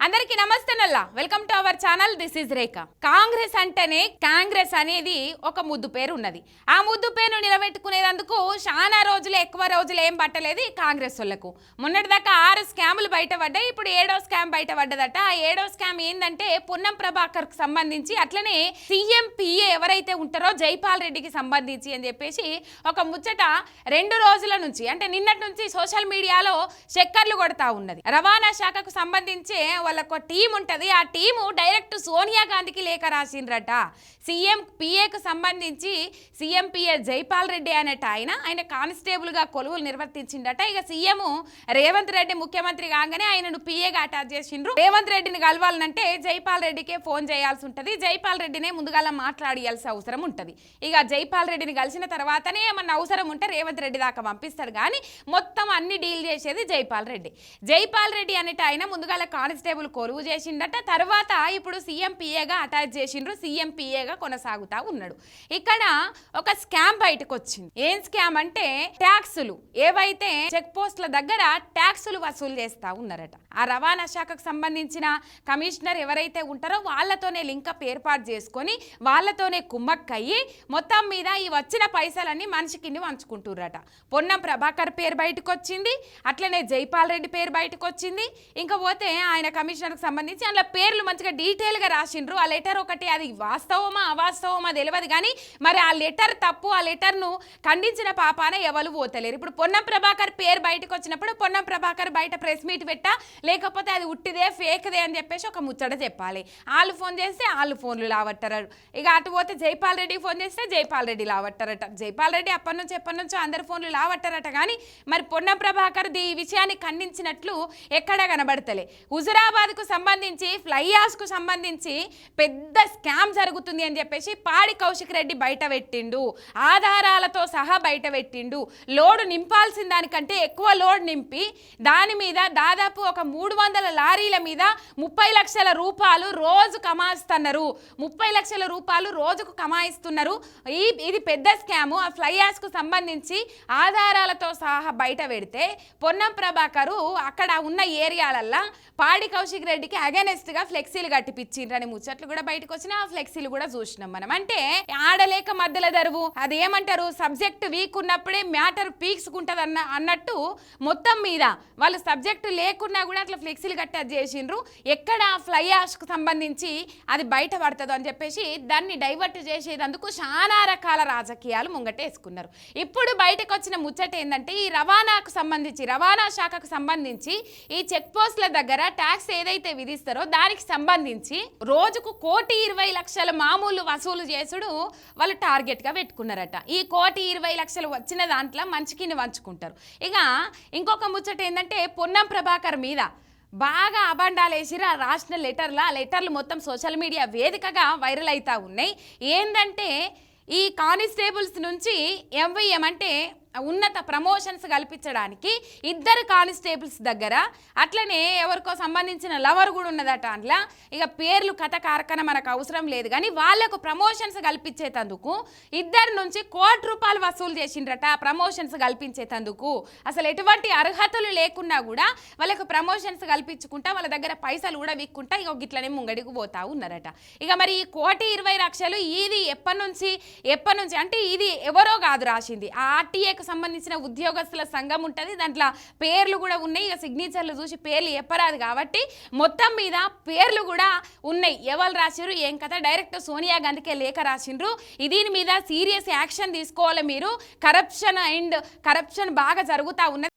అందరికీ నమస్తే నల్లా. Welcome to our channel this is Rekha Congress అంటేనే కాంగ్రెస్ అనేది ఒక ముద్దు పేరు ఉన్నది. ఆ ముద్దు పేరు నిలబెట్టు ఎక్కువ రోజులు ఏం పట్టలేదు ఈ కాంగ్రెస్ వాళ్ళకు. మొన్నటిదాకా ఆరు స్కాములు బయటపడ్డాయి ఇప్పుడు ఏడో స్కామ్ బయటపడ్డదట. ఆ ఏడో స్కామ్ ఏంటంటే పున్నం ప్రభాకర్కు సంబంధించి అట్లనే సీఎం పిఏ ఎవరైతే ఉంటారో జైపాల్ రెడ్డికి సంబంధించి అని చెప్పేసి ఒక ముచ్చట రెండు రోజుల నుంచి అంటే నిన్నటి నుంచి సోషల్ మీడియాలో చక్కర్లు కొడతా ఉన్నది. రవాణా శాఖకు సంబంధించి వాళ్ళకు టీం ఉంటుంది. ఆ టీము డైరెక్ట్ సోనియా గాంధీకి లేఖ రాసిండ్రట. సీఎం పిఏకు సంబంధించి సీఎం పిఏ జైపాల్ రెడ్డి అనేట ఆయన. ఆయన కానిస్టేబుల్గా కొలువులు నిర్వర్తించిండట ఇక సీఎం రేవంత్ రెడ్డి ముఖ్యమంత్రి కాగానే ఆయనను పిఏగా అటాచ్ చేసిండ్రు. రేవంత్ రెడ్డిని కలవాలంటే జైపాల్ రెడ్డికే ఫోన్ చేయాల్సి ఉంటుంది. జైపాల్ రెడ్డినే ముందుగాల మాట్లాడియాల్సిన అవసరం ఉంటుంది. ఇక జైపాల్ రెడ్డిని కలిసిన తర్వాతనే ఏమన్నా అవసరం ఉంటే రేవంత్ రెడ్డి దాకా పంపిస్తాడు. కానీ మొత్తం అన్ని డీల్ చేసేది జైపాల్ రెడ్డి. జైపాల్ రెడ్డి అనేట ఆయన ముందుగాల కానిస్టేబుల్ కొలువు చేసిండట తర్వాత ఇప్పుడు సీఎం పిఏగా అటాచ్ చేసిండ్రు. సీఎం పీఏగా కొనసాగుతా ఉన్నాడు. ఇక్కడ ఒక స్కామ్ బయటకు వచ్చింది ఏం స్కామ్ అంటే ట్యాక్స్ ట్యాక్సులు. ఏవైతే చెక్ పోస్టుల దగ్గర ట్యాక్సులు వసూలు చేస్తా ఉన్నారట. ఆ రవాణా శాఖకు సంబంధించిన కమిషనర్ ఎవరైతే ఉంటారో వాళ్ళతోనే లింకప్ ఏర్పాటు చేసుకొని వాళ్ళతోనే కుమ్మక్కయ్యి మొత్తం మీద ఈ వచ్చిన పైసలన్నీ మనిషికి వంచుకుంటుర్రట. పొన్నం ప్రభాకర్ పేరు బయటకు వచ్చింది అట్లనే జైపాల్ రెడ్డి పేరు బయటకు వచ్చింది ఇంకా పోతే ఆయన కమిషనర్కి సంబంధించి అందులో పేర్లు మంచిగా డీటెయిల్గా రాసిండ్రు. ఆ లెటర్ ఒకటి అది వాస్తవమా అవాస్తవమా తెలియదు కానీ మరి ఆ లెటర్ తప్పు ఆ లెటర్ను ఖండించిన పాపాన ఎవరు పోతారు? పోతలేరు ఇప్పుడు పొన్నం ప్రభాకర్ పేరు బయటకు వచ్చినప్పుడు పొన్నం ప్రభాకర్ బయట ప్రెస్ మీట్ పెట్టా లేకపోతే అది ఉట్టిదే ఫేక్దే అని చెప్పేసి ఒక ముచ్చట చెప్పాలి. వాళ్ళు ఫోన్ చేస్తే వాళ్ళు ఫోన్లు లావట్టరారు. ఇక అటు పోతే జైపాల్ రెడ్డి ఫోన్ చేస్తే జైపాల్ రెడ్డి లావట్టారట. జైపాల్ రెడ్డి అప్పటి నుంచి ఎప్పటి నుంచో అందరి ఫోన్లు లావట్టారట కానీ మరి పొన్నం ప్రభాకర్ ఈ విషయాన్ని ఖండించినట్లు ఎక్కడా కనబడతలే. హుజురాబాద్కు సంబంధించి ఫ్లైయాస్కు సంబంధించి పెద్ద స్కామ్ జరుగుతుంది అని చెప్పేసి పాడి కౌశిక్ రెడ్డి బయట పెట్టిండు. ఆధారాలతో సహా బయట పెట్టిండు. లోడ్ నింపాల్సిన దానికంటే ఎక్కువ లోడ్ నింపి దాని మీద దాదాపు ఒక మూడు వందల లారీల మీద ముప్పై లక్షల రూపాయలు రోజు కమాయిస్తున్నారు. ముప్పై లక్షల రూపాయలు రోజుకు కమాయిస్తున్నారు. ఈ ఇది పెద్ద స్కాము. ఆ ఫ్లైయాస్కు సంబంధించి ఆధారాలతో సహా బయట పెడితే పొన్నం ప్రభాకరు అక్కడ ఉన్న ఏరియాలల్లో పాడి కౌశిక్ రెడ్డికి అగెనెస్ట్గా ఫ్లెక్సీలు కట్టిపించిండ్రని ముచ్చట్లు కూడా బయటకు వచ్చిన ఆ ఫ్లెక్సీలు కూడా చూసినాం మనం. అంటే ఆడలేక మధ్యలో దరువు. అదేమంటారు సబ్జెక్ట్ వీక్ ఉన్నప్పుడే మ్యాటర్ పీక్సుకుంటది అన్న అన్నట్టు మొత్తం మీద వాళ్ళు సబ్జెక్ట్ లేకున్నా కూడా అట్లా ఫ్లెక్సీలు కట్టి అది చేసిండ్రు. ఎక్కడ ఫ్లై యాష్కు సంబంధించి అది బయట పడుతుందో అని చెప్పేసి దాన్ని డైవర్ట్ చేసేదందుకు చాలా రకాల రాజకీయాలు ముంగటేసుకున్నారు. ఇప్పుడు బయటకు వచ్చిన ముచ్చట ఏంటంటే ఈ రవాణాకు సంబంధించి రవాణా శాఖకు సంబంధించి ఈ చెక్ పోస్టుల దగ్గర ట్యాక్స్ ఏదైతే విధిస్తారో దానికి సంబంధించి రోజుకు కోటి ఇరవై లక్షల మామూలు వసూలు చేసుడు వాళ్ళు టార్గెట్గా పెట్టుకున్నారట. ఈ కోటి ఇరవై లక్షలు వచ్చిన దాంట్లో మంచికిని వంచుకుంటారు. ఇక ఇంకొక ముచ్చట ఏంటంటే పొన్నం ప్రభాకర్ మీద బాగా అబండాలు ఆ రాసిన లెటర్లు ఆ లెటర్లు మొత్తం సోషల్ మీడియా వేదికగా వైరల్ అవుతూ ఉన్నాయి. ఏంటంటే ఈ కానిస్టేబుల్స్ నుంచి ఎంవైఎం అంటే ఉన్నత ప్రమోషన్స్ కల్పించడానికి ఇద్దరు కానిస్టేబుల్స్ దగ్గర అట్లనే ఎవరికో సంబంధించిన లవర్ కూడా ఉన్నదట అందులో. ఇక పేర్లు కథ కార్ఖాన మనకు అవసరం లేదు. కానీ వాళ్ళకు ప్రమోషన్స్ కల్పించేటందుకు ఇద్దరి నుంచి కోటి రూపాయలు వసూలు చేసిండ్రట ప్రమోషన్స్ కల్పించేటందుకు. అసలు ఎటువంటి అర్హతలు లేకున్నా కూడా వాళ్ళకు ప్రమోషన్స్ కల్పించుకుంటా వాళ్ళ దగ్గర పైసలు కూడా విక్కుంటా ఇక గిట్లనే ముంగడికి పోతా ఉన్నారట. ఇక మరి ఈ కోటి ఇరవై లక్షలు ఇది ఎప్పటి నుంచి ఎప్పటి నుంచి అంటే ఇది ఎవరో కాదు రాసింది. ఆ ఆర్టీఏకి సంబంధించిన ఉద్యోగస్తుల సంఘం ఉంటుంది. దాంట్లో పేర్లు కూడా ఉన్నాయి. ఇక సిగ్నేచర్లు చూసి పేర్లు చెప్పరాదు కాబట్టి మొత్తం మీద పేర్లు కూడా ఉన్నాయి. ఎవరు రాసిరు ఏం కథ? డైరెక్ట్ సోనియా గాంధీకే లేఖ రాసిండ్రు. దీని మీద సీరియస్ యాక్షన్ తీసుకోవాలి మీరు. కరప్షన్ అండ్ కరప్షన్ బాగా జరుగుతూ ఉన్నది.